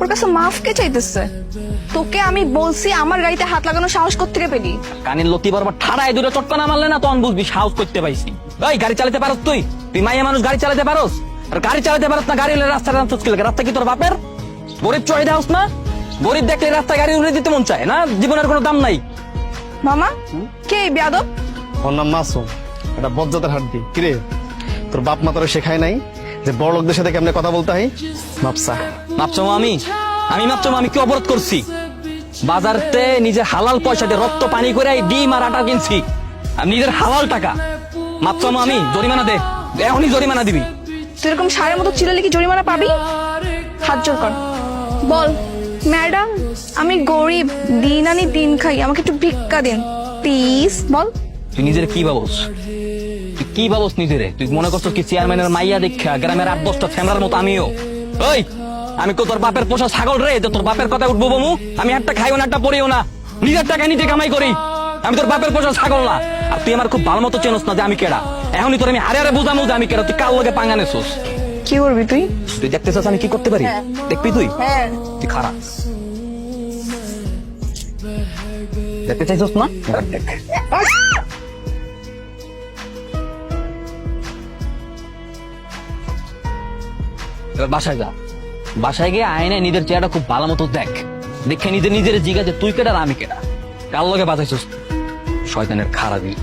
ওর কাছে মাফ কে চাইতেছে? তোকে আমি বলছি আমার গাড়িতে হাত লাগানো সাহস কোত্থেকে পেলি? কানের লতি বরাবর ঠাড়ায় চটকানা মারলে না তখন বুঝবি সাহস করতে পাইছি। গাড়ি চালাতে পারস তুই? তুই মাইয়া মানুষ গাড়ি চালাতে পারস? আর গাড়ি চালাতে পারস না গাড়ি রাস্তা রাস্তা কি লাগে। রাস্তা কি তোর বাপের? গরিব না? গরিব দেখলে রাস্তায় গাড়ি উড়ে দিতে মন চায় না? জীবনের কোনো দাম নাই। মামা কে বেয়াদব? ওর নাম মাসুম। এটা বজ্জাতের হাড্ডি। কিরে? তোর বাপ মা তোরা শেখায় নাই যে বড় লোকদের সাথে কেমনে কথা বলতে হয়? মাপসা। মাপছো আমি? আমি মাপছো আমি কি অবরোধ করছি? বাজারতে নিজের হালাল পয়সা দিয়ে রক্ত পানি করে ডিম আর আটা কিনছি। আর নিজের হালাল টাকা। মাপছো আমি? জরিমানা দে। এখনই জরিমানা দিবি। তুই এরকম সারের মতো চিলালে কি জরিমানা পাবি? হাত জোর কর। বল ম্যাডাম আমি গরিব দিন আনি দিন খাই। আমাকে একটু ভিক্ষা দিন প্লিজ বল। তুই নিজের কি ভাবস? তুই কি ভাবস নিজেরে? তুই মনে করছ কি চেয়ারম্যানের মাইয়া দেখা গ্রামের আট দশটা ফ্যামরার মতো আমিও। ওই আমি তো তোর বাপের পোষা ছাগল রে তোর বাপের কথা উঠবো বমু? আমি একটা খাইও না একটা পড়িও না। নিজের টাকা নিজে কামাই করি। আমি তোর বাপের পোষা ছাগল না। আর তুই আমার খুব ভালো মতো চেনস না যে আমি কেডা। এখনই তোর আমি হারে হারে বুঝামু যে আমি কেডা। তুই কাল লগে পাঙ্গানে সোস কি করবি তুই? তুই দেখতে চাস আমি কি করতে পারি? দেখবি তুই? হ্যাঁ। তুই খারাপ। দেখতে চাইছস না? দেখ। বাসায় যা। বাসায় গিয়ে আয়নায় নিজের চেহারাটা খুব ভালো মতো দেখ। দেখে নিজে নিজের জিজ্ঞাসা তুই কেটা আমি কেটা কার লগে বাজাইছস শয়তানের খারাপই